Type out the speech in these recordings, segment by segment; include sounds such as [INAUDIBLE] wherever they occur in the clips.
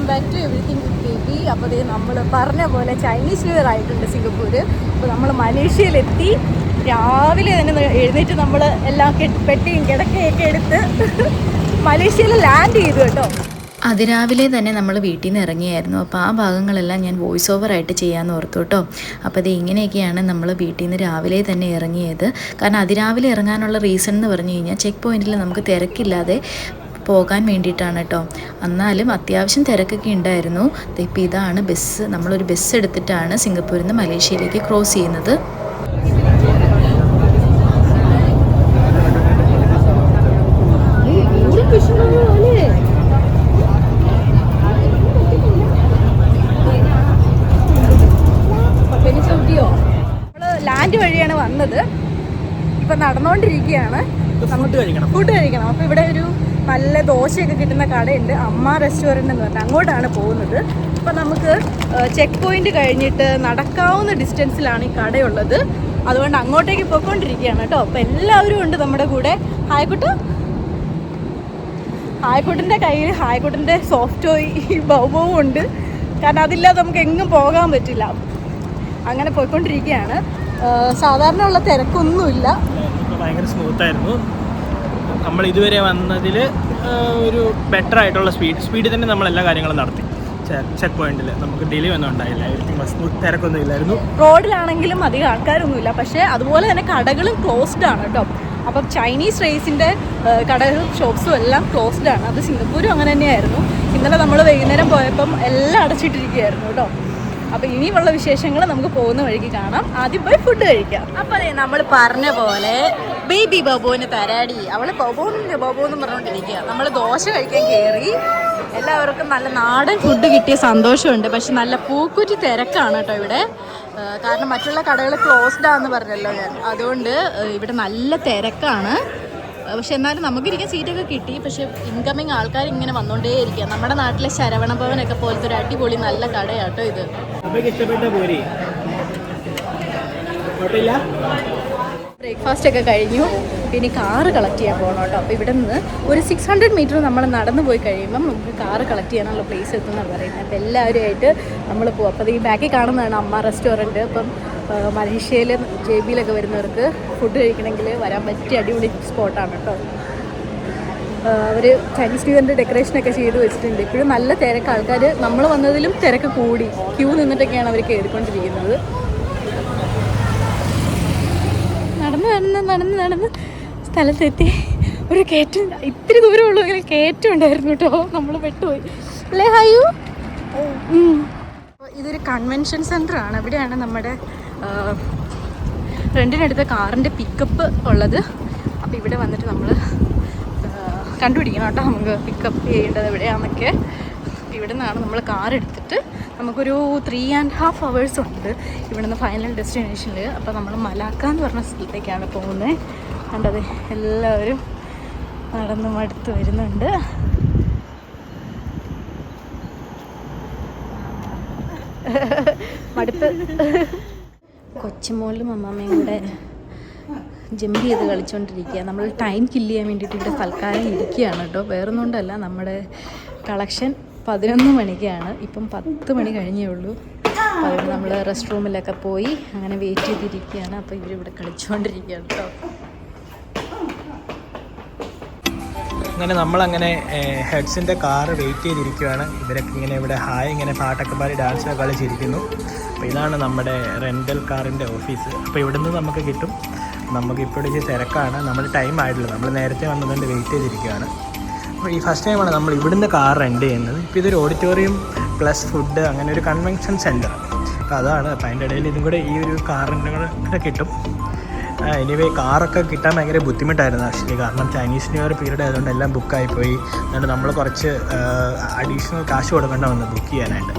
Welcome back to everything baby അപ്പോൾ ഇത് നമ്മൾ പറഞ്ഞ പോലെ ചൈനീസ് ന്യൂ ഇയർ ആയിട്ടുണ്ട് സിംഗപ്പൂർ അപ്പോൾ നമ്മൾ മലേഷ്യയിലെത്തി. രാവിലെ തന്നെ എഴുന്നേറ്റ് നമ്മൾ എല്ലാം പെട്ടിയും കിടക്കയൊക്കെ എടുത്ത് [LAUGHS] മലേഷ്യയിൽ ലാൻഡ് ചെയ്തു കേട്ടോ. അതിരാവിലെ തന്നെ നമ്മൾ വീട്ടിൽ നിന്ന് ഇറങ്ങിയായിരുന്നു. അപ്പോൾ ആ ഭാഗങ്ങളെല്ലാം ഞാൻ വോയിസ് ഓവർ ആയിട്ട് ചെയ്യാമെന്ന് ഓർത്തു കേട്ടോ. അപ്പോൾ അത് ഇങ്ങനെയൊക്കെയാണ് നമ്മൾ വീട്ടിൽ നിന്ന് രാവിലെ തന്നെ ഇറങ്ങിയത്. കാരണം അതിരാവിലെ ഇറങ്ങാനുള്ള റീസൺ എന്ന് പറഞ്ഞു കഴിഞ്ഞാൽ ചെക്ക് പോയിന്റിൽ നമുക്ക് തിരക്കില്ലാതെ പോകാൻ വേണ്ടിയിട്ടാണ് കേട്ടോ എന്നാലും അത്യാവശ്യം തിരക്കൊക്കെ ഉണ്ടായിരുന്നു. ദേ ഇപ്പോൾ ഇതാണ് ബസ് നമ്മളൊരു ബസ് എടുത്തിട്ടാണ് സിംഗപ്പൂരിൽ നിന്ന് മലേഷ്യയിലേക്ക് ക്രോസ് ചെയ്യുന്നത്. നമ്മൾ ലാൻഡ് വഴിയാണ് വന്നത്. ഇപ്പൊ നടന്നുകൊണ്ടിരിക്കുകയാണ് ഫുഡ് കഴിക്കണം. അപ്പൊ ഇവിടെ ഒരു നല്ല ദോശയൊക്കെ കിട്ടുന്ന കടയുണ്ട്. അമ്മ റെസ്റ്റോറന്റ് എന്ന് പറഞ്ഞാൽ അങ്ങോട്ടാണ് പോകുന്നത്. അപ്പോൾ നമുക്ക് ചെക്ക് പോയിന്റ് കഴിഞ്ഞിട്ട് നടക്കാവുന്ന ഡിസ്റ്റൻസിലാണ് ഈ കടയുള്ളത്. അതുകൊണ്ട് അങ്ങോട്ടേക്ക് പോയിക്കൊണ്ടിരിക്കുകയാണ് കേട്ടോ. അപ്പോൾ എല്ലാവരും ഉണ്ട് നമ്മുടെ കൂടെ. ഹായ്ക്കുട്ടു ഹായ്ക്കുട്ടിന്റെ കയ്യിൽ ഹായ്ക്കുട്ടിന്റെ സോഫ്റ്റ് ടോയ് ബൗബവും ഉണ്ട്. കാരണം അതില്ലാതെ നമുക്ക് എങ്ങും പോകാൻ പറ്റില്ല. അങ്ങനെ പോയിക്കൊണ്ടിരിക്കുകയാണ്. സാധാരണ ഉള്ള തിരക്കൊന്നുമില്ല. ഭയങ്കര സ്മൂത്ത് ആയിരുന്നു. നമ്മൾ ഇതുവരെ വന്നതിൽ ഒരു ബെറ്റർ ആയിട്ടുള്ള സ്പീഡ് സ്പീഡിൽ തന്നെ നമ്മൾ എല്ലാ കാര്യങ്ങളും നടത്തി. ചെക്ക് പോയിന്റിൽ നമുക്ക് ഡിലേ ഒന്നും ഉണ്ടായില്ല. എവരിത്തിങ് സ്മൂത്ത് തിരക്കൊന്നും ഇല്ലായിരുന്നു. റോഡിലാണെങ്കിലും അധികം ആൾക്കാരൊന്നുമില്ല. പക്ഷേ അതുപോലെ തന്നെ കടകളും ക്ലോസ്ഡ് ആണ് കേട്ടോ. അപ്പം ചൈനീസ് റൈസിന്റെ കടകളും ഷോപ്സും എല്ലാം ക്ലോസ്ഡ് ആണ്. അത് സിംഗപ്പൂരും അങ്ങനെ തന്നെയായിരുന്നു. ഇന്നലെ നമ്മൾ വൈകുന്നേരം പോയപ്പം എല്ലാം അടച്ചിട്ടിരിക്കുകയായിരുന്നു കേട്ടോ. അപ്പോൾ ഇനിയുമുള്ള വിശേഷങ്ങൾ നമുക്ക് പോകുന്ന വഴിക്ക് കാണാം. ആദ്യം പോയി ഫുഡ് കഴിക്കാം. അപ്പോൾ അതെ നമ്മൾ പറഞ്ഞ പോലെ ബേബി ബബുവിന് തരാടി. അവൾ ബബോന്ന് ബബോന്ന് പറഞ്ഞുകൊണ്ടിരിക്കുക നമ്മൾ ദോശ കഴിക്കാൻ കയറി എല്ലാവർക്കും നല്ല നാടൻ ഫുഡ് കിട്ടിയ സന്തോഷമുണ്ട്. പക്ഷെ നല്ല പൂക്കുറ്റി തിരക്കാണ് കേട്ടോ ഇവിടെ. കാരണം മറ്റുള്ള കടകൾ ക്ലോസ്ഡ് ആണെന്ന് പറഞ്ഞല്ലോ ഞാൻ. അതുകൊണ്ട് ഇവിടെ നല്ല തിരക്കാണ്. പക്ഷെ എന്നാലും നമുക്കിരിക്കാൻ സീറ്റൊക്കെ കിട്ടി. പക്ഷെ ഇൻകമ്മിങ് ആൾക്കാർ ഇങ്ങനെ വന്നുകൊണ്ടേയിരിക്കുക നമ്മുടെ നാട്ടിലെ ശരവണ ഭവനൊക്കെ പോലത്തെ ഒരു അടിപൊളി നല്ല കടയാട്ടോ ഇത്. ഇഷ്ടപ്പെട്ട പോരി? ബ്രേക്ക്ഫാസ്റ്റ് ഒക്കെ കഴിഞ്ഞു. പിന്നെ കാറ് കളക്ട് ചെയ്യാൻ പോകണം കേട്ടോ അപ്പോൾ ഇവിടെ നിന്ന് ഒരു സിക്സ് ഹൺഡ്രഡ് മീറ്റർ നമ്മൾ നടന്നു പോയി കഴിയുമ്പം നമുക്ക് കാറ് കളക്ട് ചെയ്യാനുള്ള പ്ലേസ് എത്തുമെന്നാണ് പറയുന്നത് അപ്പോൾ എല്ലാവരുമായിട്ട് നമ്മൾ പോകും അപ്പോൾ ഈ ബാക്കിൽ കാണുന്നതാണ് അമ്മ റെസ്റ്റോറന്റ് അപ്പം മലേഷ്യയിൽ ജെ ബിയിലൊക്കെ വരുന്നവർക്ക് ഫുഡ് കഴിക്കണമെങ്കിൽ വരാൻ പറ്റിയ അടിപൊളി സ്പോട്ടാണ് കേട്ടോ അവർ ചൈനീസ് ന്യൂ ഡെക്കറേഷനൊക്കെ ചെയ്ത് വെച്ചിട്ടുണ്ട്. ഇപ്പോഴും നല്ല തിരക്ക്. ആൾക്കാർ നമ്മൾ വന്നതിലും തിരക്ക് കൂടി. ക്യൂ നിന്നിട്ടൊക്കെയാണ് അവർ കയറിക്കൊണ്ടിരിക്കുന്നത് നടന്ന് നടന്ന് നടന്ന് സ്ഥലത്തെത്തി. ഒരു കയറ്റം ഇത്തിരി ദൂരമുള്ളൂ ഇങ്ങനെ കയറ്റം ഉണ്ടായിരുന്നു കേട്ടോ. നമ്മൾ പെട്ടുപോയി. അല്ലേ ഹയു? ഉം. ഇതൊരു കൺവെൻഷൻ സെന്റർ ആണ്. ഇവിടെയാണ് നമ്മുടെ ഫ്രണ്ടിനടുത്ത കാറിന്റെ പിക്കപ്പ് ഉള്ളത്. അപ്പോൾ ഇവിടെ വന്നിട്ട് നമ്മൾ കണ്ടുപിടിക്കണം കേട്ടോ നമുക്ക് പിക്കപ്പ് ചെയ്യേണ്ടത് എവിടെയാണെന്നൊക്കെ ഇവിടെ നിന്നാണ് നമ്മൾ കാർ എടുത്തിട്ട് നമുക്കൊരു ത്രീ ആൻഡ് ഹാഫ് അവേഴ്സ് ഉണ്ട് ഇവിടെ നിന്ന് ഫൈനൽ ഡെസ്റ്റിനേഷനിൽ അപ്പോൾ നമ്മൾ മലാക്ക എന്ന് പറഞ്ഞ സ്ഥലത്തേക്കാണ് പോകുന്നത് കണ്ടത് എല്ലാവരും നടന്ന് മടുത്ത് വരുന്നുണ്ട്. മടുത്ത് കൊച്ചുമോളും അമ്മാമ്മയും കൂടെ ജമ്പ് ചെയ്ത് കളിച്ചുകൊണ്ടിരിക്കുക നമ്മൾ ടൈം കില്ല് ചെയ്യാൻ വേണ്ടിയിട്ട് ഇവിടെ തൽക്കാലം ഇരിക്കുകയാണ് കേട്ടോ. വേറൊന്നുകൊണ്ടല്ല നമ്മുടെ കളക്ഷൻ പതിനൊന്ന് മണിക്കാണ്. ഇപ്പം പത്ത് മണി കഴിഞ്ഞേ ഉള്ളൂ. അപ്പോൾ നമ്മൾ റെസ്റ്റ് റൂമിലൊക്കെ പോയി അങ്ങനെ വെയിറ്റ് ചെയ്തിരിക്കുകയാണ്. അപ്പോൾ ഇവരിവിടെ കളിച്ചുകൊണ്ടിരിക്കുകയാണ് കേട്ടോ അങ്ങനെ നമ്മളങ്ങനെ ഹെഡ്സിന്റെ കാറ് വെയിറ്റ് ചെയ്തിരിക്കുകയാണ്. ഇവരൊക്കെ ഇങ്ങനെ ഇവിടെ ഹായ് ഇങ്ങനെ പാട്ടൊക്കെ പാടി ഡാൻസൊക്കെ കളിച്ചിരിക്കുന്നു അപ്പോൾ ഇതാണ് നമ്മുടെ റെന്റൽ കാറിന്റെ ഓഫീസ് അപ്പോൾ ഇവിടുന്ന് നമുക്ക് കിട്ടും. നമുക്ക് ഇച്ചിരി തിരക്കാണ്. നമ്മൾ ടൈം ആയിട്ടില്ല. നമ്മൾ നേരത്തെ വന്നതുകൊണ്ട് വെയിറ്റ് ചെയ്തിരിക്കുകയാണ്. ഈ ഫസ്റ്റ് ടൈമാണ് നമ്മൾ ഇവിടുന്ന് കാർ റെന്റ് ചെയ്യുന്നത്. ഇപ്പോൾ ഇതൊരു ഓഡിറ്റോറിയം പ്ലസ് ഫുഡ് അങ്ങനെ ഒരു കൺവെൻഷൻ സെന്റർ അപ്പോൾ അതാണ്. അപ്പോൾ അതിന്റെ ഇടയിൽ ഇതും കൂടെ ഈ ഒരു കാർ കൂടെ കിട്ടും. എനിവേ കാറൊക്കെ കിട്ടാൻ ഭയങ്കര ബുദ്ധിമുട്ടായിരുന്നു ആക്ച്വലി കാരണം ചൈനീസ് ന്യൂ ഇയർ പീരീഡ് ആയതുകൊണ്ട് എല്ലാം ബുക്കായിപ്പോയി എന്നിട്ട് നമ്മൾ കുറച്ച് അഡീഷണൽ കാശ് കൊടുക്കേണ്ട വന്നു ബുക്ക് ചെയ്യാനായിട്ട്.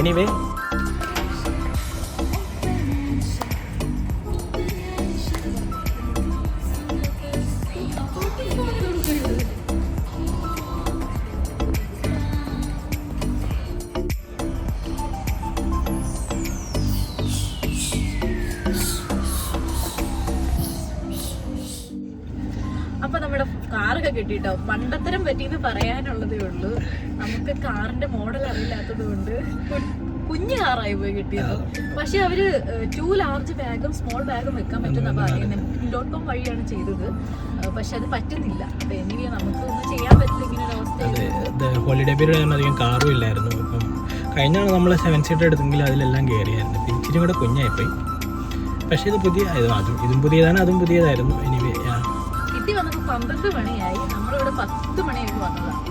എനിവേ കിട്ടിട്ടോ. പറ്റി പറ്റിയെന്ന് പറയാനുള്ളതേ ഉള്ളൂ. നമുക്ക് കാറിന്റെ മോഡൽ അറിയില്ലാത്തത് കൊണ്ട് കുഞ്ഞു കാറായി പോയി കിട്ടിയത്. പക്ഷെ അവർ ടു ലാർജ് ബാഗും സ്മോൾ ബാഗും വെക്കാൻ പറ്റുന്ന പറയുന്നത് ഡോട്ട് കോം വഴിയാണ് ചെയ്തത്. പക്ഷെ അത് പറ്റുന്നില്ല. അപ്പൊ എനിക്ക് നമുക്ക് ഒന്നും ചെയ്യാൻ പറ്റില്ല ഇങ്ങനെ ഒരു അവസ്ഥയിൽ ഹോളിഡേ പീരീഡ് അധികം കാറും ഇല്ലായിരുന്നു. അപ്പം കഴിഞ്ഞാണ് നമ്മൾ സെവൻ സീറ്റർ എടുത്തെങ്കിൽ അതിലെല്ലാം കയറിയായിരുന്നു ഇച്ചിരി കൂടെ കുഞ്ഞായിപ്പോയി. പക്ഷേ ഇത് പുതിയ ഇത് ഇതും പുതിയതാണ് അതും പുതിയതായിരുന്നു. പന്ത്രണ്ട് മണിയായി. നമ്മളിവിടെ പത്ത് മണിയായി വന്നതാണ്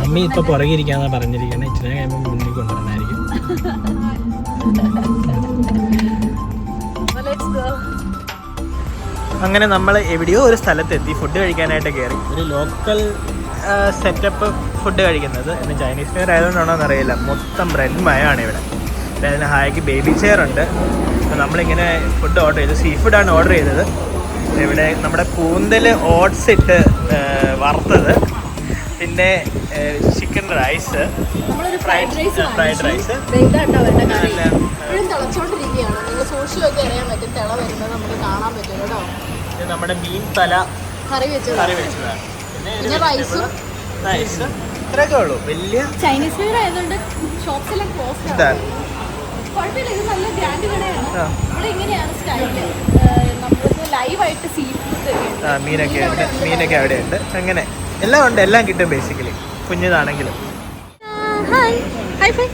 മമ്മി ഇപ്പൊ പുറകെ പറഞ്ഞിരിക്കണേ പറഞ്ഞിരിക്കുന്നത് ഇച്ചിരി കഴിയുമ്പോൾ മുന്നിൽ കൊണ്ടുവരണായിരിക്കും. അങ്ങനെ നമ്മൾ എവിടെയോ ഒരു സ്ഥലത്തെത്തി ഫുഡ് കഴിക്കാനായിട്ട് കയറി ഒരു ലോക്കൽ സെറ്റപ്പ് ഫുഡ് കഴിക്കുന്നത് ഇന്ന് ചൈനീസ് ഫെയർ ആയതുകൊണ്ടാണോ എന്നറിയില്ല. മൊത്തം ബ്രെഡ് മയമാണ് ഇവിടെ. പിന്നെ അതിന് ഹായ്ക്ക് ബേബി ചെയർ ഉണ്ട്. അപ്പോൾ നമ്മളിങ്ങനെ ഫുഡ് ഓർഡർ ചെയ്തു. സീ ഫുഡാണ് ഓർഡർ ചെയ്തത്. ഇവിടെ നമ്മുടെ കൂന്തൽ ഓട്സ് ഇട്ട് വറുത്തത്. പിന്നെ chicken rice fried rice fried rice സൂക്ഷിച്ചൊക്കെ അറിയാൻ പറ്റും. തിള വരുന്നത് നമുക്ക് കാണാൻ പറ്റും കേട്ടോ. നമ്മുടെ മീൻ തല കറി വെച്ചത്. കറി വെച്ചതാണ് പിന്നെ റൈസും റൈസ് ഇത്രയൊക്കെ ഉള്ളൂ. വലിയ ചൈനീസ് ഫുഡ് ആയതുകൊണ്ട് ഷോപ്സ് എല്ലാം ക്ലോസ് കുഴപ്പമില്ല ഇത് നല്ല ഗ്രാൻഡ് ആ. മീനൊക്കെ ഉണ്ട്. മീനൊക്കെ അവിടെ ഉണ്ട് അങ്ങനെ. എല്ലാം ഉണ്ട്. എല്ലാം കിട്ടും ബേസിക്കലി കുഞ്ഞിതാണെങ്കിലും. ഹായ്. ഹായ് ഫൈ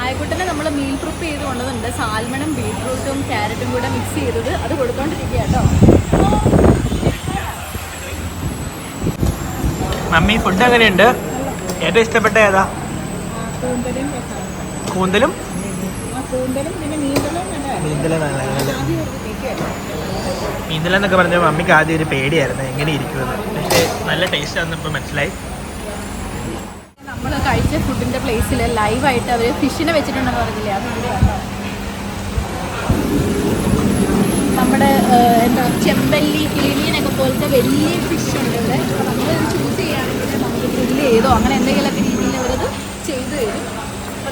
ആയക്കുട്ടനെ നമ്മൾ മീൽ പ്രിപ്പ് ചെയ്ത് കൊണ്ടതുണ്ട് സാൽമണും ബീട്രൂട്ടും ക്യാരറ്റും കൂടെ മിക്സ് ചെയ്തത്. അത് കൊടുത്തോണ്ടിരിക്കുക കേട്ടോ. മമ്മി ഫുഡ് എങ്ങനെയുണ്ട്? ഏറ്റവും ഇഷ്ടപ്പെട്ട ഏതാ? കൂന്തലും? കൂന്തലും പറഞ്ഞ പിന്നെ മീന്തല എന്നൊക്കെ പറഞ്ഞാൽ മമ്മിക്ക് ആദ്യം ഒരു പേടിയായിരുന്നു എങ്ങനെ ഇരിക്കുമെന്ന്. പക്ഷേ നല്ല ടേസ്റ്റ് ആണെന്ന് ഇപ്പോൾ മനസ്സിലായി. നമ്മൾ കഴിച്ച ഫുഡിന്റെ പ്ലേസിൽ ലൈവായിട്ട് അവർ ഫിഷിനെ വെച്ചിട്ടുണ്ടെന്ന് പറഞ്ഞില്ലേ? അതുകൊണ്ട് നമ്മുടെ എന്താ ചെമ്പല്ലി കിളിമീനൊക്കെ പോലത്തെ വലിയ ഫിഷ് ഉണ്ട് ഇവിടെ. നമ്മൾ ചൂസ് ചെയ്യുകയാണെങ്കിൽ നമുക്ക് ഗ്രില്ല് ചെയ്തോ അങ്ങനെ എന്തെങ്കിലുമൊക്കെ രീതിയിൽ അവരത് ചെയ്തു തരും.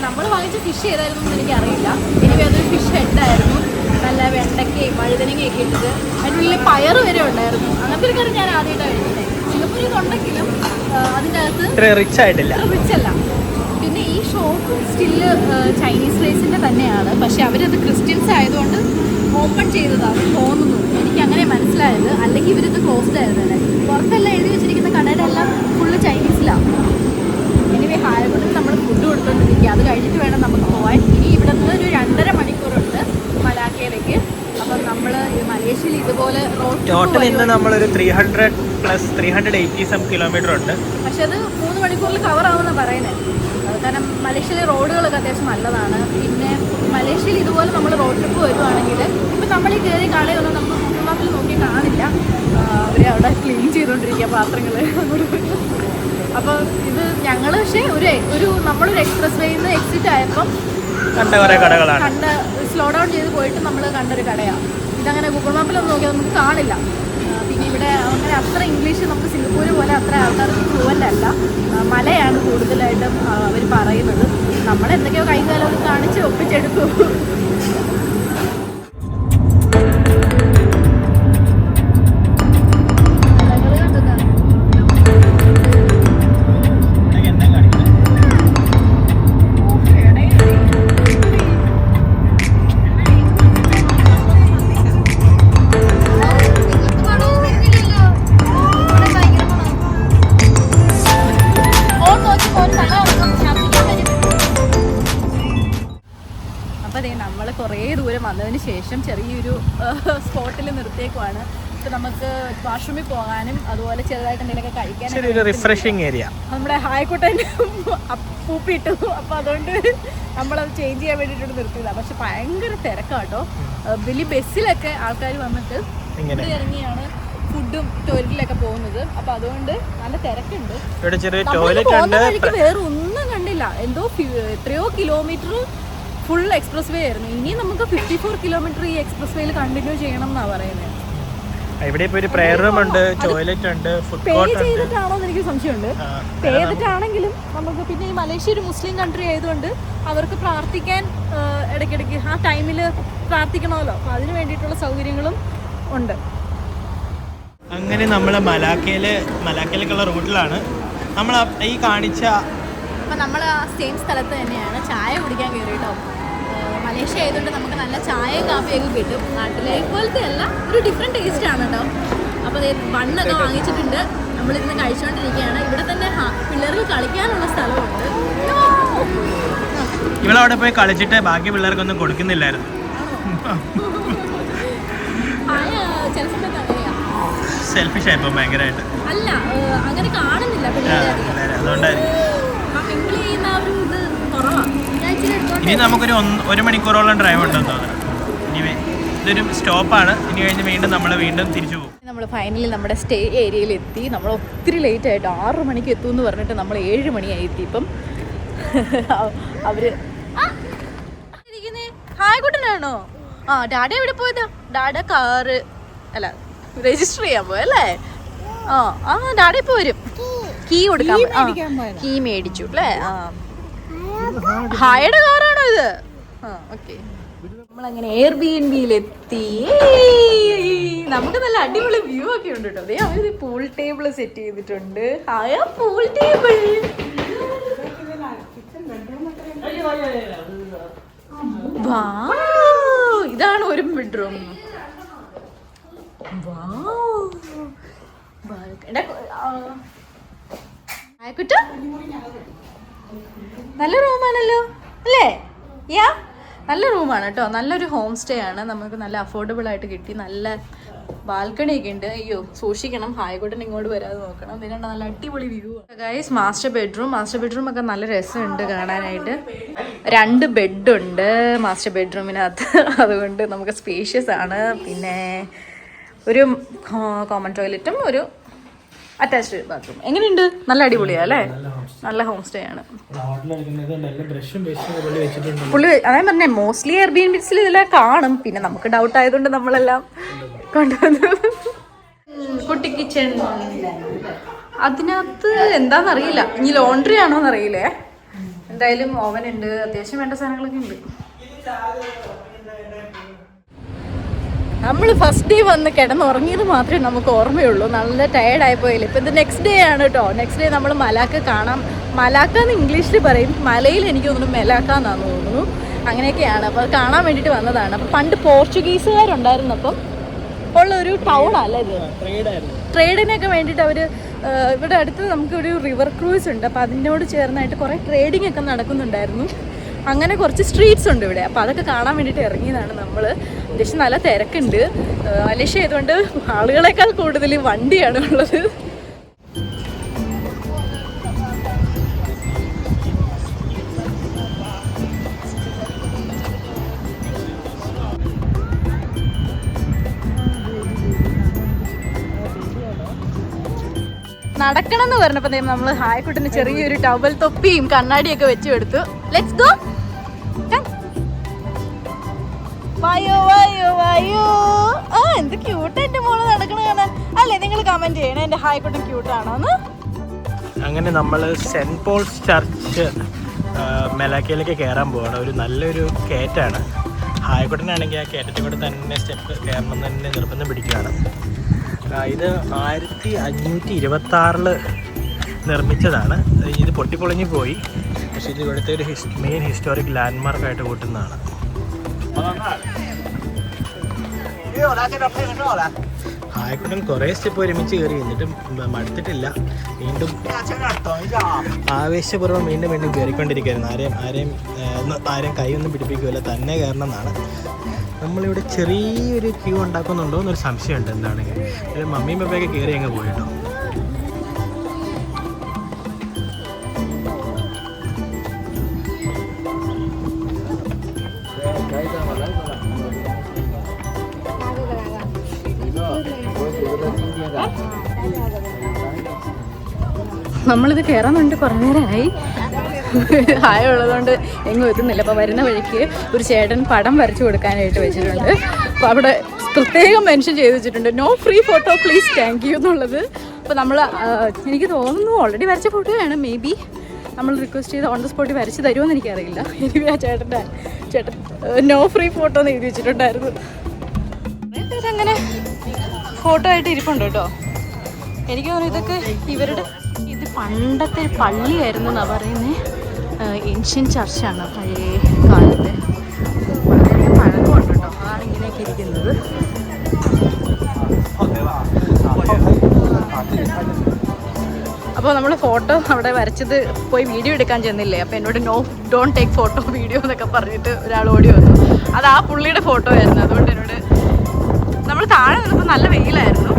നമ്മൾ വാങ്ങിച്ച ഫിഷ് ഏതായിരുന്നു എന്ന് എനിക്കറിയില്ല. എനിക്ക് അതൊരു ഫിഷ് ഹെഡായിരുന്നു നല്ല വെണ്ടയ്ക്കയും വഴുതനങ്ങയൊക്കെ ഇട്ടത് അതിന്റെ ഉള്ളിൽ പയറ് വരെ ഉണ്ടായിരുന്നു. അങ്ങനത്തെ ഒരു കറി ഞാൻ ആദ്യമായിട്ടാണ് കഴിക്കുന്നത്. സിംഗപ്പൂരിൽ ഇതുണ്ടെങ്കിലും ഏഹ്, അതിന്റെ അകത്ത് റിച്ച് ആയിട്ടില്ല. റിച്ചല്ല പിന്നെ ഈ ഷോപ്പ് സ്റ്റിൽ ചൈനീസ് റൈസിന്റെ തന്നെയാണ്. പക്ഷേ അവരത് ക്രിസ്ത്യൻസ് ആയതുകൊണ്ട് ഓപ്പൺ ചെയ്തതാണ് തോന്നുന്നു. എനിക്ക് അങ്ങനെ മനസ്സിലായത്. അല്ലെങ്കിൽ ഇവരിത് ക്ലോസ്ഡ് ആയിരുന്നു പുറത്തെല്ലാം എഴുതി വെച്ചിരിക്കുന്ന കടയിലെല്ലാം ഫുള്ള് ചൈനീസിലാണ് ഹായകുണ്ടിൽ നമ്മൾ ഫുഡ് കൊടുത്തോണ്ടിരിക്കുക. അത് കഴിഞ്ഞിട്ട് വേണം നമുക്ക് പോകാൻ ഇനി ഇവിടെ നിന്ന് ഒരു രണ്ടര മണിക്കൂറുണ്ട് മലാക്കയിലേക്ക് അപ്പം നമ്മൾ മലേഷ്യയിൽ ഇതുപോലെ റോഡ് ടോട്ടൽ ഇന്ന് നമ്മളൊരു three hundred plus three hundred eighty some kilometre ഉണ്ട്. പക്ഷെ അത് മൂന്ന് മണിക്കൂറിൽ കവർ ആവുമെന്ന് പറയുന്നത് കാരണം മലേഷ്യയിലെ റോഡുകളൊക്കെ അത്യാവശ്യം നല്ലതാണ്. പിന്നെ മലേഷ്യയിൽ ഇതുപോലെ നമ്മൾ റോഡ് ട്രിപ്പ് വരുവാണെങ്കിൽ ഇപ്പം നമ്മൾ ഈ കയറി കടയൊന്നും നമുക്ക് ഗൂഗിൾ മാപ്പിൽ നോക്കി കാണില്ല. അവർ അവിടെ ക്ലീൻ ചെയ്തുകൊണ്ടിരിക്കുക പാത്രങ്ങൾ അപ്പോൾ ഇത് ഞങ്ങൾ പക്ഷേ ഒരു ഒരു നമ്മളൊരു എക്സ്പ്രസ് വേയിൽ നിന്ന് എക്സിറ്റ് ആയപ്പം കണ്ട കുറേ കടകളാണ്. കണ്ട സ്ലോ ഡൗൺ ചെയ്ത് പോയിട്ട് നമ്മൾ കണ്ടൊരു കടയാണ് ഇതങ്ങനെ ഗൂഗിൾ മാപ്പിലൊന്നും നോക്കിയാൽ നമുക്ക് കാണില്ല. പിന്നെ ഇവിടെ അങ്ങനെ അത്ര ഇംഗ്ലീഷ് നമുക്ക് സിംഗപ്പൂർ പോലെ അത്ര ആൾക്കാർക്ക് ഫ്ലുവന്റ് അല്ല. മലയാണ് കൂടുതലായിട്ടും അവർ പറയുന്നത്. നമ്മൾ എന്തൊക്കെയോ കൈകാലം കാണിച്ച് ഒപ്പിച്ചെടുത്തു. ശേഷം ചെറിയൊരു സ്പോട്ടിൽ നിർത്തിയേക്കുവാണ്. ഇപ്പൊ നമുക്ക് വാഷ്റൂമിൽ പോകാനും അതുപോലെ ചെറുതായിട്ട് എന്തെങ്കിലുമൊക്കെ കഴിക്കാനും റിഫ്രഷിങ് ഏരിയ നമ്മുടെ ഹായക്കുട്ടൻ പൂപ്പിട്ടു അപ്പൊ അതുകൊണ്ട് നമ്മളത് ചേഞ്ച് ചെയ്യാൻ വേണ്ടിയിട്ട് നിർത്തിയതാണ് പക്ഷെ ഭയങ്കര തിരക്കാട്ടോ. വലിയ ബസ്സിലൊക്കെ ആൾക്കാർ വന്നിട്ട് ഇവിടെ ഇറങ്ങിയാണ് ഫുഡും ടോയ്ലറ്റിലൊക്കെ പോകുന്നത്. അപ്പൊ അതുകൊണ്ട് നല്ല തിരക്കുണ്ട്. ഇവിടെ ചെറിയ ടോയ്ലറ്റ് വേറെ ഒന്നും കണ്ടില്ല. എന്തോ എത്രയോ കിലോമീറ്റർ ഫുൾ എക്സ്പ്രസ് വേ ആയിരുന്നു. ഇനി നമുക്ക് ഫിഫ്റ്റി ഫോർ കിലോമീറ്റർ ഈ എക്സ്പ്രസ് വേയിൽ കണ്ടിന്യൂ ചെയ്യണം എന്നാ പറയുന്നത് ഇവിടെ ഒരു പ്രെയർ റൂം ഉണ്ട് ടോയ്ലറ്റ് ഉണ്ട് ഫുഡ് പേ ചെയ്തിട്ടാണോ എന്ന് എനിക്ക് സംശയമുണ്ട്. പേ ചെയ്തിട്ടാണെങ്കിലും നമുക്ക് പിന്നെ ഈ മലേഷ്യ ഒരു മുസ്ലിം കൺട്രി ആയതുകൊണ്ട് അവർക്ക് പ്രാർത്ഥിക്കാൻ ഇടയ്ക്കിടയ്ക്ക് ആ ടൈമിൽ പ്രാർത്ഥിക്കണമല്ലോ. അപ്പോൾ അതിന് വേണ്ടിയിട്ടുള്ള സൗകര്യങ്ങളും ഉണ്ട്. അങ്ങനെ നമ്മൾ മലാക്കയിൽ മലാക്കയിലേക്കുള്ള റൂട്ടിലാണ്. നമ്മൾ ഈ കാണിച്ച അപ്പോൾ നമ്മൾ ആ സെയിം സ്ഥലത്ത് തന്നെയാണ് ചായ കുടിക്കാൻ കയറിയിട്ടോ മലേഷ്യ ആയതുകൊണ്ട് നമുക്ക് നല്ല ചായയും കാപ്പിയൊക്കെ കിട്ടും. നാട്ടിലെ പോലത്തെ അല്ല ഒരു ഡിഫറെന്റ് ടേസ്റ്റ് ആണ് കേട്ടോ അപ്പോൾ വണ്ണൊക്കെ വാങ്ങിച്ചിട്ടുണ്ട്. നമ്മളിരുന്ന് കഴിച്ചുകൊണ്ടിരിക്കുകയാണ് ഇവിടെ തന്നെ പിള്ളേർക്ക് കളിക്കാനുള്ള സ്ഥലമുണ്ട്. ഇവളവിടെ പോയി കളിച്ചിട്ട് ബാക്കി പിള്ളേർക്കൊന്നും കൊടുക്കുന്നില്ലായിരുന്നു. സെൽഫിഷ് ആയിപ്പോ ഭയങ്കരമായിട്ട് അല്ല അങ്ങനെ കാണുന്നില്ല അതുകൊണ്ടായിരിക്കും. ചെയ്യുന്ന ആ ഒരു ഇത് കുറവാണ് ഞാൻ ഇച്ചിരി എടുത്തോണ്ട് ഇനി നമുക്കൊരു ഒന്ന് ഒരു മണിക്കൂറോളം ഡ്രൈവ് ഉണ്ടെന്ന് തോന്നുന്നു. ഇനി വേ- ഇതൊരു സ്റ്റോപ്പാണ്. ഇനി കഴിഞ്ഞ് വീണ്ടും നമ്മൾ വീണ്ടും തിരിച്ചു പോകും. നമ്മൾ ഫൈനലി നമ്മുടെ സ്റ്റേ ഏരിയയിൽ എത്തി. നമ്മൾ ഒത്തിരി ലേറ്റ് ആയിട്ട് ആറ് മണിക്ക് എത്തും എന്ന് പറഞ്ഞിട്ട് നമ്മൾ ഏഴ് മണിയായി എത്തി. ഇപ്പം [LAUGHS] അവർ ഹായ് കുട്ടനാണോ? ആ ഡാഡ എവിടെ പോയതാ? ഡാഡ കാറ് അല്ല രജിസ്റ്റർ ചെയ്യാൻ പോയല്ലേ ആ ആ ഡാഡ ഇപ്പോൾ വരും? കീ കൊടുക്കാൻ കീ മേടിച്ചു അല്ലേ? ഹായുടെ കാറാണോ ഇത്? ആ ഓക്കെ നമ്മളങ്ങനെ എയർ ബി എൻ നമുക്ക് നല്ല അടിപൊളി വ്യൂ ഒക്കെ ഉണ്ട് കേട്ടോ. അതേ അവർ പൂൾ ടേബിൾ സെറ്റ് ചെയ്തിട്ടുണ്ട്. ഹായ പൂൾ ടേബിൾ ഇതാണ് ഒരു ബെഡ്റൂം ആയിക്കോട്ടെ നല്ല റൂമാണല്ലോ അല്ലേ? യാ നല്ല റൂമാണ് കേട്ടോ. നല്ലൊരു ഹോം സ്റ്റേ ആണ്. നമുക്ക് നല്ല അഫോർഡബിൾ ആയിട്ട് കിട്ടി. നല്ല ബാൽക്കണി ഒക്കെ ഉണ്ട്. അയ്യോ സൂക്ഷിക്കണം. ഹായ്ക്കോട്ടൻ ഇങ്ങോട്ട് വരാതെ നോക്കണം. പിന്നെ നല്ല അടിപൊളി view guys master bedroom master bedroom ഒക്കെ നല്ല രസമുണ്ട് കാണാനായിട്ട്. രണ്ട് ബെഡുണ്ട് മാസ്റ്റർ ബെഡ്റൂമിനകത്ത് അതുകൊണ്ട് നമുക്ക് സ്പേഷ്യസ് ആണ്. പിന്നെ ഒരു കോമൺ ടോയ്ലറ്റും ഒരു അറ്റാച്ച്ഡ് ബാത്റൂം എങ്ങനെയുണ്ട്? നല്ല അടിപൊളിയാ അല്ലേ? നല്ല ഹോം സ്റ്റേ ആണ്. നല്ല ബ്രഷും പേസ്റ്റും പുള്ളി അതായത് പറഞ്ഞേ മോസ്റ്റ്ലി എയർ ബി എൻ ബിസിൽ ഇതെല്ലാം കാണും. പിന്നെ നമുക്ക് ഡൗട്ട് ആയതുകൊണ്ട് നമ്മളെല്ലാം കൊണ്ടുവന്നു [LAUGHS] കുട്ടി കിച്ചൺ അതിനകത്ത് എന്താണെന്നറിയില്ല ഇനി ലോണ്ടറി ആണോന്നറിയില്ലേ? എന്തായാലും ഓവൻ ഉണ്ട്. അത്യാവശ്യം വേണ്ട സാധനങ്ങളൊക്കെ ഉണ്ട്. നമ്മൾ ഫസ്റ്റ് ഡേ വന്ന് കിടന്നുറങ്ങിയത് മാത്രമേ നമുക്ക് ഓർമ്മയുള്ളൂ. നല്ല ടയേർഡ് ആയി പോയില്ല ഇപ്പം ഇത് നെക്സ്റ്റ് ഡേ ആണ് കേട്ടോ നെക്സ്റ്റ് ഡേ നമ്മൾ മലാക്ക കാണാം. മലാക്ക എന്ന് ഇംഗ്ലീഷിൽ പറയും. മലയിൽ എനിക്ക് തോന്നുന്നു മെലാക്ക എന്നാന്ന് തോന്നുന്നു. അങ്ങനെയൊക്കെയാണ്. അപ്പോൾ കാണാൻ വേണ്ടിയിട്ട് വന്നതാണ്. അപ്പം പണ്ട് പോർച്ചുഗീസുകാരുണ്ടായിരുന്നപ്പം ഉള്ള ഒരു ടൗൺ ഇത്? ട്രേഡിനൊക്കെ വേണ്ടിയിട്ട് അവർ ഇവിടെ അടുത്ത് നമുക്ക് ഒരു റിവർ ക്രൂസ് ഉണ്ട്. അപ്പോൾ അതിനോട് ചേർന്നായിട്ട് കുറേ ട്രേഡിംഗ് ഒക്കെ നടക്കുന്നുണ്ടായിരുന്നു. അങ്ങനെ കുറച്ച് സ്ട്രീറ്റ്സ് ഉണ്ട് ഇവിടെ. അപ്പോൾ അതൊക്കെ കാണാൻ വേണ്ടിയിട്ട് ഇറങ്ങിയതാണ് നമ്മൾ അത്യാവശ്യം നല്ല തിരക്കുണ്ട്. മലേഷ്യ ആയതുകൊണ്ട് ആളുകളെക്കാൾ കൂടുതൽ വണ്ടിയാണ് ഉള്ളത്. നടക്കണം എന്ന് പറഞ്ഞപ്പോ നമ്മൾ ഹായ്ക്കുട്ടിന് ചെറിയൊരു ടവൽ തൊപ്പിയും കണ്ണാടിയൊക്കെ വെച്ചു കൊടുത്തു. ലെറ്റ്സ് ഗോ വായോ വായോ വായോ. ആ എന്ത് ക്യൂട്ട് എന്റെ മോൾ നടക്കണ കാണാൻ. അല്ലേ നിങ്ങൾ കമന്റ് ചെയ്യണേ. എന്റെ ഹായ്ക്കുട്ടൻ ക്യൂട്ടാണോ എന്ന് അങ്ങനെ നമ്മൾ സെന്റ് പോൾസ് ചർച്ച് മെലാക്കയിലേക്ക് കയറാൻ പോവാണ്. ഒരു നല്ലൊരു കയറ്റാണ് ഹായക്കുട്ടനാണെങ്കിൽ ആ കയറ്റത്തിൽ കൂടെ തന്നെ സ്റ്റെപ്പ് കയറണം തന്നെ നിർബന്ധം പിടിക്കുകയാണ്. ഇത് ആയിരത്തി അഞ്ഞൂറ്റി ഇരുപത്തി ആറിൽ നിർമ്മിച്ചതാണ്. ഇത് പൊട്ടിപ്പൊളിഞ്ഞു പോയി. പക്ഷേ ഇത് ഇവിടുത്തെ ഒരു മെയിൻ ഹിസ്റ്റോറിക് ലാൻഡ്മാർക്കായിട്ട് കൂട്ടുന്നതാണ്. ഹായക്കുട്ടൻ കുറേ സ്റ്റെപ്പ് ഒരുമിച്ച് കയറി എന്നിട്ടും മടുത്തിട്ടില്ല. വീണ്ടും ആവേശപൂർവം വീണ്ടും വീണ്ടും കയറിക്കൊണ്ടിരിക്കുകയായിരുന്നു. ആരെയും ആരെയും ആരെയും കൈയൊന്നും പിടിപ്പിക്കുകയില്ല. തന്നെ കയറണം എന്നാണ് നമ്മളിവിടെ ചെറിയൊരു ക്യൂ ഉണ്ടാക്കുന്നുണ്ടോ എന്നൊരു സംശയമുണ്ട് എന്താണെങ്കിൽ മമ്മിയും പപ്പയൊക്കെ കയറി അങ്ങ് പോയിട്ടോ നമ്മളിത് കയറാൻ വേണ്ടി കുറേ നേരമായി. ഹായ ഉള്ളതുകൊണ്ട് എങ്ങും എത്തുന്നില്ല. അപ്പോൾ വരുന്ന വഴിക്ക് ഒരു ചേട്ടൻ പടം വരച്ചു കൊടുക്കാനായിട്ട് വെച്ചിട്ടുണ്ട്. അപ്പോൾ അവിടെ പ്രത്യേകം മെൻഷൻ ചെയ്ത് വെച്ചിട്ടുണ്ട്. No free photo please thank you എന്നുള്ളത്. അപ്പോൾ നമ്മൾ എനിക്ക് തോന്നുന്നു ഓൾറെഡി വരച്ച ഫോട്ടോയാണ് മേ ബി നമ്മൾ റിക്വസ്റ്റ് ചെയ്ത് ഓൺ ദ സ്പോട്ടിൽ വരച്ച് തരുമെന്ന് എനിക്കറിയില്ല. എനിക്ക് ആ ചേട്ടന്റെ ചേട്ടൻ നോ ഫ്രീ ഫോട്ടോ എന്ന് എഴുതി വെച്ചിട്ടുണ്ടായിരുന്നു. അങ്ങനെ ഫോട്ടോ ആയിട്ട് ഇരിപ്പുണ്ട് കേട്ടോ. എനിക്ക് തോന്നുന്നു ഇതൊക്കെ ഇവരുടെ ഇത് പണ്ടത്തെ പള്ളിയായിരുന്നു എന്നാ പറയുന്നത് ഏൻഷ്യൻ ചർച്ചാണ് പഴയ കാലത്തെ. വളരെ പഴക്കമുണ്ട് കേട്ടോ. അതാണ് ഇങ്ങനെയൊക്കെ ഇരിക്കുന്നത്. അപ്പോൾ നമ്മൾ ഫോട്ടോ അവിടെ വരച്ചത് പോയി വീഡിയോ എടുക്കാൻ ചെന്നില്ലേ? അപ്പോൾ എന്നോട് no don't take photo video എന്നൊക്കെ പറഞ്ഞിട്ട് ഒരാൾ ഓടി വന്നു. അത് ആ പുള്ളിയുടെ ഫോട്ടോ ആയിരുന്നു അതുകൊണ്ട് എന്നോട് നമ്മൾ താഴെ നിന്നപ്പോൾ നല്ല വെയിലായിരുന്നു.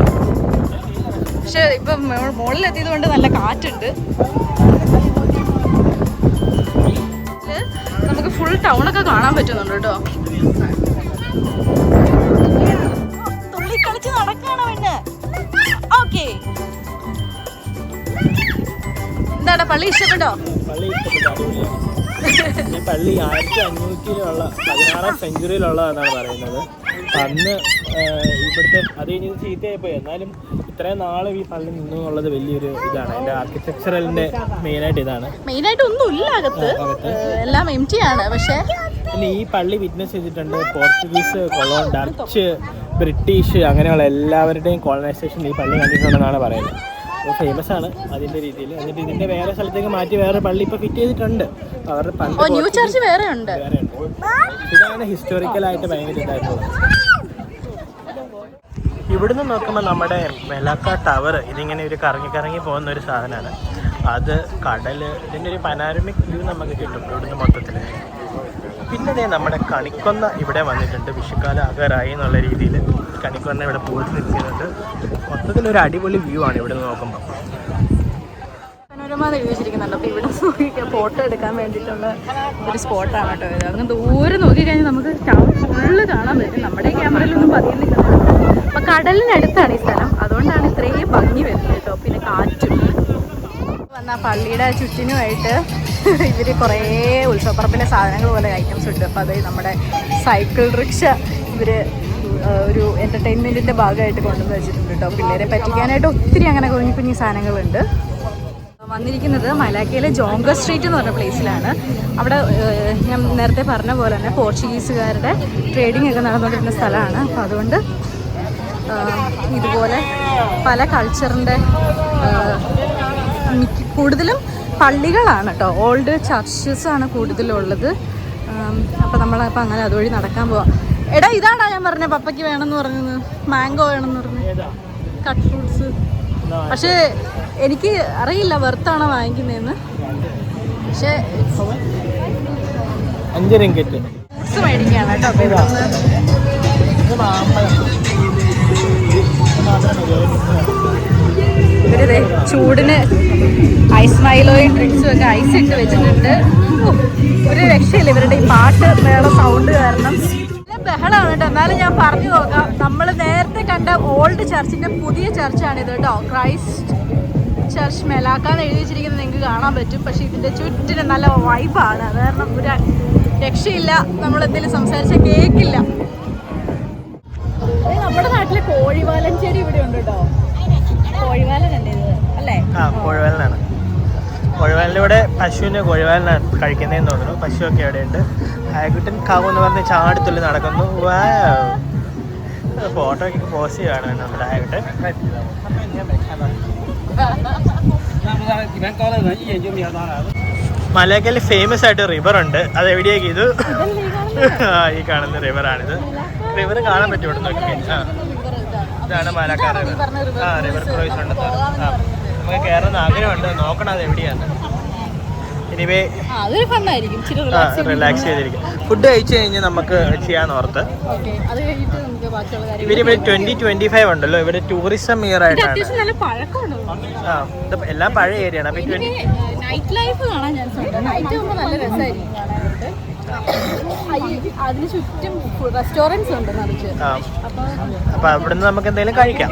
പക്ഷെ ഇപ്പം മുകളിലെത്തിയത് കൊണ്ട് നല്ല കാറ്റുണ്ട്. നമുക്ക് ഫുൾ ടൗണൊക്കെ ഒക്കെ കാണാൻ പറ്റുന്നുണ്ട് കേട്ടോ. തുള്ളി കളിച്ച് നടക്കാണോ പെണ്ണ്? ഓക്കെ എന്താടാ പള്ളി ഇഷ്ടപ്പെട്ടോ? പള്ളി ഇഷ്ടപ്പെട്ടു പള്ളി ആയിരത്തി അഞ്ഞൂറ്റിയിലുള്ള പതിനാറാം സെഞ്ചുറിയിലുള്ളതെന്നാണ് പറയുന്നത്. അന്ന് ഇവിടുത്തെ അത് കഴിഞ്ഞ് ചീത്തയായിപ്പോയി. എന്നാലും ഇത്രയും നാളും ഈ പള്ളി നിന്നു എന്നുള്ളത് വലിയൊരു ഇതാണ്. അതിന്റെ ആർക്കിടെക്ചറലിന്റെ മെയിനായിട്ട് ഇതാണ്. മെയിനായിട്ട് ഒന്നും ഇല്ല അകത്ത്. എല്ലാം എം ടി ആണ്. പക്ഷേ പിന്നെ ഈ പള്ളി വിറ്റ്നസ് ചെയ്തിട്ടുണ്ട് പോർച്ചുഗീസ് കൊളോൺ ഡച്ച് ബ്രിട്ടീഷ് അങ്ങനെയുള്ള എല്ലാവരുടെയും കോളനൈസേഷൻ ഈ പള്ളി കണ്ടിട്ടുണ്ടെന്നാണ് പറയുന്നത്. ഫേമസ് ആണ് അതിന്റെ രീതിയിൽ. എന്നിട്ട് ഇതിന്റെ വേറെ സ്ഥലത്തേക്ക് മാറ്റി വേറെ പള്ളി ഇപ്പോൾ ഫിറ്റ് ചെയ്തിട്ടുണ്ട്. അവരുടെ പണ്ട് ഓ ന്യൂ ചർച്ച് വേറെ ഉണ്ട് ഇതാണ് ഹിസ്റ്റോറിക്കൽ ഹിസ്റ്റോറിക്കലായിട്ട് ഭയങ്കര ഇതായിട്ടുള്ളത്. ഇവിടുന്ന് നോക്കുമ്പോൾ നമ്മുടെ മെലാക്ക ടവർ ഇതിങ്ങനെ ഒരു കറങ്ങി കറങ്ങി പോകുന്ന ഒരു സാധനമാണ്. അത് കടൽ ഇതിന്റെ ഒരു പനാരമിക് വ്യൂ നമുക്ക് കിട്ടും ഇവിടുന്ന് മൊത്തത്തിൽ. പിന്നെ നമ്മുടെ കണിക്കൊന്ന ഇവിടെ വന്നിട്ടുണ്ട്. വിഷുക്കാല ആകാറായി എന്നുള്ള രീതിയിൽ കണിക്കൊന്ന ഇവിടെ പൂത്ത് നിൽക്കുന്നുണ്ട്. മൊത്തത്തിലൊരു അടിപൊളി വ്യൂ ആണ് ഇവിടെ നിന്ന് നോക്കുമ്പോൾ വെച്ചിരിക്കുന്നുണ്ട് അപ്പോൾ ഇവിടെ ഫോട്ടോ എടുക്കാൻ ഒരു നമുക്ക് ടൗൺ കാണാൻ നമ്മുടെ ക്യാമറയിലൊന്നും പതിയുന്നില്ല. കടലിനടുത്താണ് ഈ സ്ഥലം. അതുകൊണ്ടാണ് ഇത്രയും ഭംഗി വരുന്നത് കേട്ടോ. പിന്നെ കാറ്റും. വന്ന പള്ളിയുടെ ചുറ്റിനുമായിട്ട് ഇവർ കുറേ ഉത്സവപ്പറമ്പിലെ സാധനങ്ങൾ പോലെ ഐറ്റംസ് ഉണ്ട്. അപ്പോൾ അത് നമ്മുടെ സൈക്കിൾ റിക്ഷ ഇവർ ഒരു എന്റർടൈൻമെന്റിന്റെ ഭാഗമായിട്ട് കൊണ്ടുവന്ന് വെച്ചിട്ടുണ്ട് കേട്ടോ. പിള്ളേരെ പറ്റിക്കാനായിട്ട് ഒത്തിരി അങ്ങനെ കുഞ്ഞു കുഞ്ഞു സാധനങ്ങളുണ്ട്. വന്നിരിക്കുന്നത് മലാക്കയിലെ ജോങ്ക സ്ട്രീറ്റ് എന്ന് പറഞ്ഞ പ്ലേസിലാണ് അവിടെ ഞാൻ നേരത്തെ പറഞ്ഞ പോലെ തന്നെ പോർച്ചുഗീസുകാരുടെ ട്രേഡിംഗ് ഒക്കെ നടന്നുകൊണ്ടിരുന്ന സ്ഥലമാണ്. അപ്പോൾ അതുകൊണ്ട് ഇതുപോലെ പല കൾച്ചറിന്റെ കൂടുതലും പള്ളികളാണ് കേട്ടോ. ഓൾഡ് ചർച്ചസ് ആണ് കൂടുതലുള്ളത്. അപ്പോൾ നമ്മളപ്പോൾ അങ്ങനെ അതുവഴി നടക്കാൻ പോവാം. എടാ ഇതാണോ ഞാൻ പറഞ്ഞ പപ്പയ്ക്ക് വേണമെന്ന് പറഞ്ഞത്? മാംഗോ വേണമെന്ന് പറഞ്ഞു. കട്ട് ഫ്രൂട്ട്സ് പക്ഷേ എനിക്ക് അറിയില്ല വെറുത്താണോ വാങ്ങിക്കുന്നതെന്ന് പക്ഷേ അഞ്ച് റിങ്കറ്റ് ഫ്രൂട്ട്സ് മേടിക്കുകയാണ് കേട്ടോ അപ്പോൾ ചൂടിന് ഐസ് മൈലോയും ഡ്രിങ്ക്സും ഒക്കെ ഐസ് ഇട്ട് വെച്ചിട്ടുണ്ട്. ഒരു രക്ഷയില്ല ഇവരുടെ ഈ പാട്ട് മേള സൗണ്ട് കാരണം. ബഹളമാണ് കേട്ടോ. എന്നാലും ഞാൻ പറഞ്ഞു നോക്കാം. നമ്മൾ നേരത്തെ കണ്ട ഓൾഡ് ചർച്ചിന്റെ പുതിയ ചർച്ചാണിത് കേട്ടോ. ക്രൈസ്റ്റ് ചർച്ച് മെലാക്കാന്ന് എഴുതി വെച്ചിരിക്കുന്നത് നിങ്ങൾക്ക് കാണാൻ പറ്റും. പക്ഷെ ഇതിന്റെ ചുറ്റിന് നല്ല വൈബാണ് അത് കാരണം ഒരു രക്ഷയില്ല. നമ്മൾ എന്തെങ്കിലും സംസാരിച്ചാൽ കേൾക്കില്ല നമ്മുടെ നാട്ടിലെ കോഴിവാലൻ ചെടി ഇവിടെ ഉണ്ട് കേട്ടോ. കോഴിവാലൻ ഉണ്ട് ഇത്. അല്ലേ? ആ കോഴിവാലനാണ്. കോഴിവാലിലൂടെ പശുവിന് കോഴിവാലിനാണ് കഴിക്കുന്നതെന്ന് തോന്നുന്നു. പശുവൊക്കെ അവിടെയുണ്ട്. ഹാഗുട്ടൻ കാവ് എന്ന് പറഞ്ഞ ചാടത്തുള്ളിൽ നടക്കുന്നു. ഫോട്ടോയ്ക്ക് പോസ്റ്റ് ചെയ്യുകയാണ് നമ്മുടെ ഹാഗുട്ടൻ മലയാക്കൽ ഫേമസ് ആയിട്ട് റിവർ ഉണ്ട്. അത് എവിടെയൊക്കെ ഇത് ഈ കാണുന്ന റിവറാണിത് റിവർ കാണാൻ പറ്റും നോക്കി ഇതാണ് മലക്കാർ റിവർ ആ റിവർ ക്രോയ്സ് ഉണ്ടെന്ന് നമുക്ക് കയറുന്ന ആഗ്രഹമുണ്ട്. നോക്കണം അത് എവിടെയാണ് അതൊരു ഫണ്ണായിരിക്കും. റിലാക്സ് ചെയ്തിരിക്കും ഫുഡ് കഴിച്ചു കഴിഞ്ഞാൽ നമുക്ക് ചെയ്യാന്ന് ഓർത്ത്. ഇവരിവിടെ ട്വന്റി ട്വന്റി ഫൈവ് ഉണ്ടല്ലോ. ഇവിടെ ടൂറിസം ഇയർ ആയിട്ടാണ്. എല്ലാം പഴയ ഏരിയ ആണ്. അപ്പൊ നൈറ്റ് ലൈഫ് കാണാൻ ചാൻസ് ഉണ്ട്. നൈറ്റ് നല്ല രസമായിരിക്കും അതിന് ചുറ്റും റെസ്റ്റോറന്റ്സ് ഉണ്ട് നിറച്ച്. ആ. അപ്പോൾ അപ്പൊ അവിടുന്ന് നമുക്ക് എന്തെങ്കിലും കഴിക്കാം.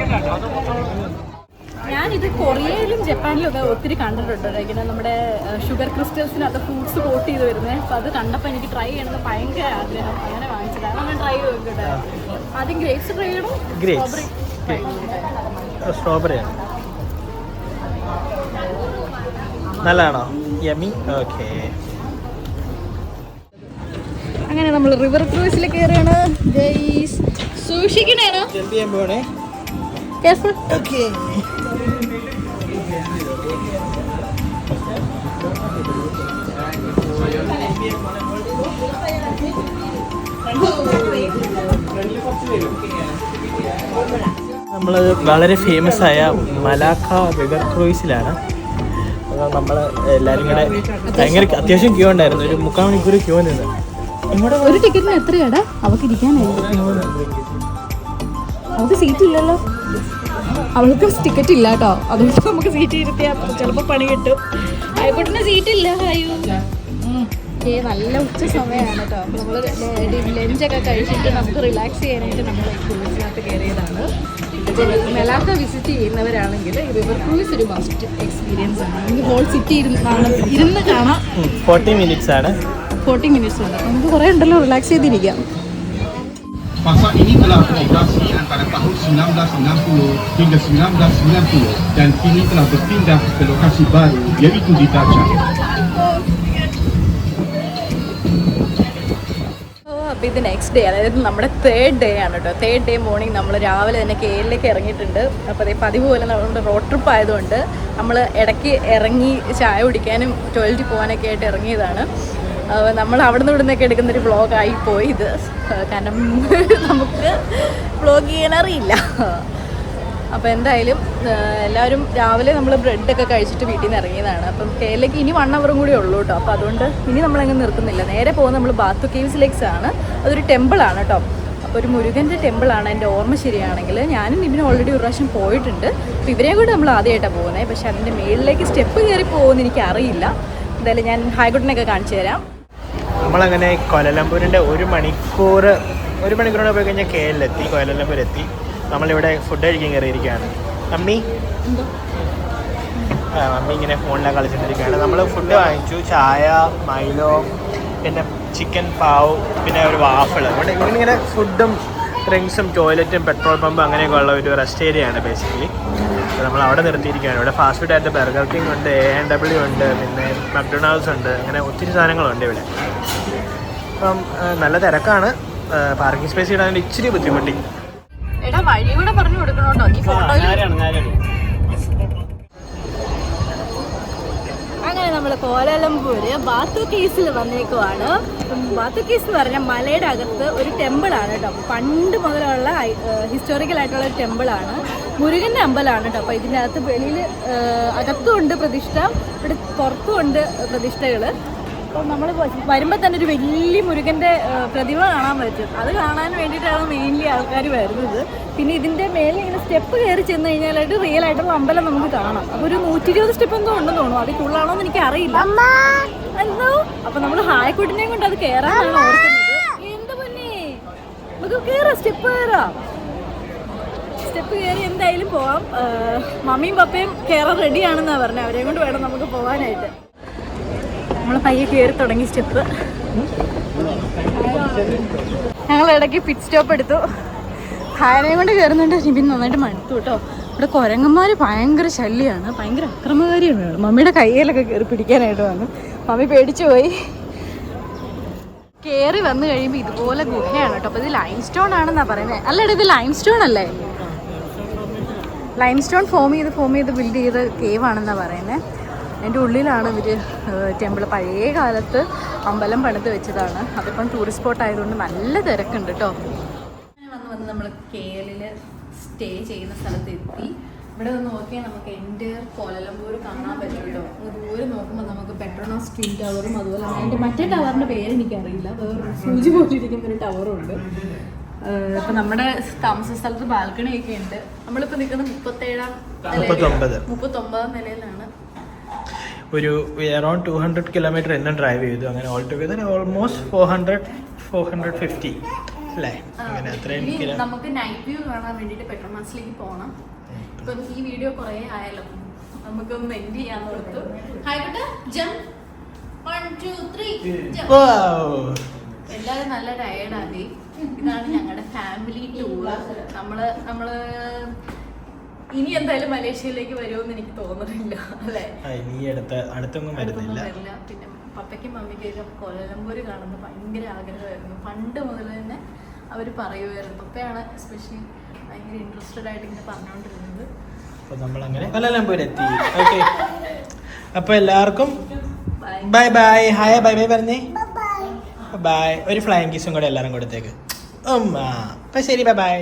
ഞാനിത് കൊറിയയിലും ജപ്പാനിലും ഒക്കെ ഒത്തിരി കണ്ടിട്ടുണ്ട്. ഇങ്ങനെ നമ്മുടെ ഷുഗർ ക്രിസ്റ്റൽസിനകത്ത് ഫ്രൂട്ട്സ് കോട്ട് ചെയ്ത് വരുന്നത് അപ്പോൾ അത് കണ്ടപ്പോൾ എനിക്ക് ട്രൈ ചെയ്യണമെന്ന് ഭയങ്കര ആഗ്രഹം. അങ്ങനെ വാങ്ങിച്ചതാണ് അങ്ങനെ ട്രൈ ചെയ്തിട്ട് ആദ്യം ഗ്രേപ്സ് ട്രൈ ചെയ്യണം സ്ട്രോബെറി നല്ലതാണോ? യമി ഓക്കെ അങ്ങനെ നമ്മൾ റിവർ ക്രൂസിൽ കയറുകയാണ് സൂക്ഷിക്കണേനോ ജമ്പ് Okay. നമ്മൾ വളരെ ഫേമസ് ആയ മലാക്ക റിവർ ക്രൂയിസിലാണ് നമ്മൾ എല്ലാവരും കൂടെ ഭയങ്കര അത്യാവശ്യം ക്യൂ ഉണ്ടായിരുന്നു. ഒരു മുക്കാൽ മണിക്കൂർ ക്യൂ നിന്ന്. ഇങ്ങോട്ട് ഒരു ടിക്കറ്റിന് എത്രയാടാ? അവക്ക് ഇരിക്കാനായിരുന്നു. അവക്ക് സീറ്റ് ഇല്ലല്ലോ. അവൾക്ക് ടിക്കറ്റ് ഇല്ല കേട്ടോ. അതുകൊണ്ട് നമുക്ക് സീറ്റ് ഇരുത്തിയാ ചിലപ്പോൾ പണി കിട്ടും. ആയിക്കോട്ടെ സീറ്റ് ഇല്ല അയ്യോ ഏ നല്ല ഉച്ച സമയമാണ് കേട്ടോ. അപ്പോൾ നമ്മൾ ലഞ്ചൊക്കെ കഴിച്ചിട്ട് നമുക്ക് റിലാക്സ് ചെയ്യാനായിട്ട് നമ്മൾ ക്രൂസിനകത്ത് കയറിയതാണ്. മെലാക്ക വിസിറ്റ് ചെയ്യുന്നവരാണെങ്കിൽ റിവർ ക്രൂയിസ് ഒരു മസ്റ്റ് എക്സ്പീരിയൻസ് ആണ്. നമുക്ക് ഹോൾ സിറ്റി ഇരുന്ന് കാണാം. ഇരുന്ന് കാണാം. ഫോർട്ടി മിനിറ്റ്സ് ആണ്. ഫോർട്ടി മിനിറ്റ്സ് ഉണ്ട്. നമുക്ക് കുറേ ഉണ്ടല്ലോ റിലാക്സ് ചെയ്തിരിക്കാം. Fasa ini telah beroperasi antara tahun 1960 hingga 1990 dan kini telah berpindah ke lokasi baru iaitu di Dacia. അപ്പോൾ ഇത് നെക്സ്റ്റ് ഡേ അതായത് നമ്മുടെ തേർഡ് ഡേ ആണ് കേട്ടോ തേർഡ് ഡേ മോർണിംഗ് നമ്മൾ രാവിലെ തന്നെ കേരളത്തിലേക്ക് ഇറങ്ങിയിട്ടുണ്ട്. അപ്പോൾ അതേ പതിവ് പോലെ നമ്മുടെ റോഡ് ട്രിപ്പ് ആയതുകൊണ്ട് നമ്മൾ ഇടയ്ക്ക് ഇറങ്ങി ചായ കുടിക്കാനും ടോയ്ലറ്റിൽ പോകാനൊക്കെ ആയിട്ട് ഇറങ്ങിയതാണ്. നമ്മൾ അവിടെ നിന്ന് ഇവിടുന്നൊക്കെ എടുക്കുന്നൊരു വ്ളോഗായി പോയി ഇത്. കാരണം [LAUGHS] നമുക്ക് വ്ളോഗ് ചെയ്യാൻ അറിയില്ല. അപ്പോൾ എന്തായാലും എല്ലാവരും രാവിലെ നമ്മൾ ബ്രെഡൊക്കെ കഴിച്ചിട്ട് വീട്ടിൽ നിന്ന് ഇറങ്ങിയതാണ്. അപ്പം കേരളയ്ക്ക് ഇനി വൺ അവറും കൂടി ഉള്ളൂ കേട്ടോ അപ്പോൾ അതുകൊണ്ട് ഇനി നമ്മളങ്ങ് നിർത്തുന്നില്ല. നേരെ പോകുന്ന നമ്മൾ ബാത്തു കേവ്സിലേക്സ് ആണ്. അതൊരു ടെമ്പിളാണ് കേട്ടോ അപ്പോൾ ഒരു മുരുകന്റെ ടെമ്പിളാണ് എന്റെ ഓർമ്മ ശരിയാണെങ്കിൽ ഞാനും ഇവിടെ ഓൾറെഡി ഒരു പ്രാവശ്യം പോയിട്ടുണ്ട്. അപ്പോൾ ഇവരെയും കൂടി നമ്മൾ ആദ്യമായിട്ടാണ് പോകുന്നത് പക്ഷേ അതിന്റെ മേളിലേക്ക് സ്റ്റെപ്പ് കയറി പോകുമെന്ന് എനിക്കറിയില്ല. എന്തായാലും ഞാൻ ഹായ്ഗുട്ടിനൊക്കെ കാണിച്ചു തരാം. നമ്മളങ്ങനെ കൊലലമ്പൂരിന്റെ ഒരു മണിക്കൂർ ഒരു മണിക്കൂറോടെ പോയി കഴിഞ്ഞാൽ കെ എത്തി നമ്മളിവിടെ ഫുഡ് കഴിക്കാൻ കയറിയിരിക്കുകയാണ്. അമ്മി? അമ്മി ഇങ്ങനെ ഫോണിലാണ് കളിച്ചിട്ടിരിക്കുകയാണ് നമ്മൾ ഫുഡ് വാങ്ങിച്ചു. ചായ മൈലോ പിന്നെ ചിക്കൻ പാവ് പിന്നെ ഒരു വാഫിൾ അതുകൊണ്ട് ഇങ്ങനെ ഫുഡും ഡ്രിങ്ക്സും ടോയ്ലറ്റും പെട്രോൾ പമ്പും അങ്ങനെയൊക്കെ ഉള്ള ഒരു റെസ്റ്റ് ഏരിയയാണ് ആണ് ബേസിക്കലി അപ്പോൾ നമ്മൾ അവിടെ നിർത്തിയിരിക്കുകയാണ്. ഇവിടെ ഫാസ്റ്റ് ഫുഡ് ആയിട്ട് ബർഗർ കിങ് ഉണ്ട് എ എൻ ഡബ്ല്യു ഉണ്ട് പിന്നെ മക്ഡൊണാൾഡ്സ് ഉണ്ട് അങ്ങനെ ഒത്തിരി സാധനങ്ങളുണ്ട് ഇവിടെ. അപ്പം നല്ല തിരക്കാണ്. പാർക്കിംഗ് സ്പേസ് ഇടാൻ ഇച്ചിരി ബുദ്ധിമുട്ടി. എടാ വഴി കൂടെ പറഞ്ഞു കൊടുക്കണോട്ടോ. നീ ഫോട്ടോയിൽ അങ്ങനെ നമ്മൾ കോലാലംപൂര് ബാത്തു കേസിൽ വന്നേക്കുവാണ്. ബാത്തു കേസ് എന്ന് പറഞ്ഞാൽ മലയുടെ അകത്ത് ഒരു ടെമ്പിളാണ് കേട്ടോ. പണ്ട് മുതലുള്ള ഹിസ്റ്റോറിക്കൽ ആയിട്ടുള്ള ഒരു ടെമ്പിളാണ് മുരുകന്റെ അമ്പലമാണ് കേട്ടോ. അപ്പോൾ ഇതിന്റെ അകത്ത് വെളിയിൽ അകത്തും ഉണ്ട് പ്രതിഷ്ഠ ഇവിടെ പുറത്തും ഉണ്ട് പ്രതിഷ്ഠകൾ അപ്പോൾ നമ്മൾ വരുമ്പോൾ തന്നെ ഒരു വലിയ മുരുകന്റെ പ്രതിമ കാണാൻ പറ്റും. അത് കാണാൻ വേണ്ടിയിട്ടാണ് മെയിൻലി ആൾക്കാർ വരുന്നത്. പിന്നെ ഇതിന്റെ മേലെ ഇങ്ങനെ സ്റ്റെപ്പ് കയറി ചെന്ന് കഴിഞ്ഞാലായിട്ട് റിയൽ ആയിട്ടുള്ള അമ്പലം നമുക്ക് കാണാം. അപ്പോൾ ഒരു നൂറ്റി ഇരുപത് സ്റ്റെപ്പ് എന്തോ ഉണ്ടെന്ന് തോന്നുന്നു. അതിൽ കൂടുതലാണോ എന്ന് എനിക്ക് അറിയില്ല. എന്തോ? അപ്പോൾ നമ്മൾ ഹായക്കുട്ടിനെയും കൊണ്ട് അത് കയറാനാണ് ഓർക്കുന്നത്. എന്ത് പൊന്നേ? നമുക്ക് കയറാം സ്റ്റെപ്പ് കയറാം സ്റ്റെപ്പ് കയറി എന്തായാലും പോവാം. മമ്മിയും പപ്പയും കയറാൻ റെഡിയാണെന്നാണ് പറഞ്ഞത് അവരെയും കൊണ്ട് വേണം നമുക്ക് പോകാനായിട്ട് നമ്മൾ പയ്യെ കയറി തുടങ്ങി സ്റ്റെപ്പ്. ഞങ്ങൾ ഇടയ്ക്ക് പിറ്റ് സ്റ്റോപ്പ് എടുത്തു. ഹായനെയും കൊണ്ട് കയറുന്നുണ്ട് നിബിൻ നന്നായിട്ട് മടുത്തു കേട്ടോ. ഇവിടെ കുരങ്ങന്മാർ ഭയങ്കര ശല്യമാണ് ഭയങ്കര അക്രമകാരിയാണ്. മമ്മിയുടെ കയ്യിലൊക്കെ കയറി പിടിക്കാനായിട്ട് വന്നു. മമ്മി പേടിച്ചു പോയി. കയറി വന്നു കഴിയുമ്പോൾ ഇതുപോലെ ഗുഹയാണ് കേട്ടോ. അപ്പോൾ ഇത് ലൈം സ്റ്റോൺ ആണെന്നാണ് പറയുന്നത് അല്ലടാ ഇത് ലൈം സ്റ്റോൺ അല്ലേ? ലൈം സ്റ്റോൺ ഫോം ചെയ്ത് ഫോം ചെയ്ത് ബിൽഡ് ചെയ്ത കേവ് ആണെന്നാണ് പറയുന്നത് അതിന്റെ ഉള്ളിലാണ് ഇവർ ടെമ്പിൾ പഴയ കാലത്ത് അമ്പലം പണിത് വെച്ചതാണ്. അതിപ്പം ടൂറിസ്റ്റ് സ്പോട്ട് ആയതുകൊണ്ട് നല്ല തിരക്കുണ്ട് കേട്ടോ വന്ന് വന്ന് നമ്മൾ കേരളിൽ സ്റ്റേ ചെയ്യുന്ന സ്ഥലത്ത് എത്തി ഇവിടെ വന്ന് നോക്കിയാൽ നമുക്ക് എന്റെ കോലലമ്പൂർ കാണാൻ പറ്റും കേട്ടോ ദൂരെ നോക്കുമ്പോൾ നമുക്ക് പെട്രോണോസ് ട്വിൻ ടവറും അതുപോലെ തന്നെ അതിന്റെ മറ്റേ ടവറിന്റെ പേര് എനിക്കറിയില്ല. വേറൊരു സൂചി പോയിട്ടിരിക്കുന്ന ഒരു ടവറും ഉണ്ട്. ഇപ്പം നമ്മുടെ താമസ സ്ഥലത്ത് ബാൽക്കണി ഒക്കെ ഉണ്ട്. നമ്മളിപ്പോൾ നിൽക്കുന്നത് മുപ്പത്തേഴാം. മുപ്പത്തൊമ്പതാം നിലയിലാണ്. ഒരു അറൌണ്ട് ടു ഹൺഡ്രഡ് കിലോമീറ്റർ എന്നും ഡ്രൈവ് ചെയ്തു. അങ്ങനെ all together almost four hundred four hundred fifty അല്ലേ അങ്ങനെ അത്രയും നമുക്ക് നൈറ്റ് വ്യൂ കാണാൻ വേണ്ടിയിട്ട് പെട്രോമാസിലേക്ക് പോകണം ഇപ്പം ഈ വീഡിയോ കുറേ ആയാലും നമുക്കൊന്ന് എൻഡ് ചെയ്യാൻ ഓർത്തു. ആയിക്കോട്ടെ ജംപ് വൺ ടു ത്രീ എല്ലാവരും നല്ല ടയേർഡാക്കി ഇതാണ് ഞങ്ങളുടെ ഫാമിലി ടൂർ നമ്മൾ നമ്മൾ ഇനി എന്തായാലും മലേഷ്യയിലേക്ക് വരുമെന്ന് എനിക്ക് തോന്നുന്നില്ല അല്ലേ? ഇനി അടുത്ത അടുത്തൊന്നും വരുന്നില്ല. പിന്നെ പപ്പയ്ക്കും മമ്മിക്കും കൊലലമ്പൂര് കാണുന്ന ഭയങ്കര ആഗ്രഹമായിരുന്നു. പണ്ട് മുതൽ തന്നെ അവർ പറയുമായിരുന്നു. പപ്പയാണ് എസ്പെഷ്യലി ഭയങ്കര ഇൻട്രസ്റ്റഡ് ആയിട്ട് ഇങ്ങനെ പറഞ്ഞുകൊണ്ടിരുന്നത് അപ്പോൾ നമ്മളങ്ങനെ എത്തി. ഓക്കെ അപ്പോൾ എല്ലാവർക്കും bye bye hi bye bye പറഞ്ഞേ ബൈ ഒരു ഫ്ലൈങ് കിസും കൂടെ എല്ലാവരും കൊടുത്തേക്ക്. ഉമ്മ. അപ്പം ശരി ബൈ ബൈ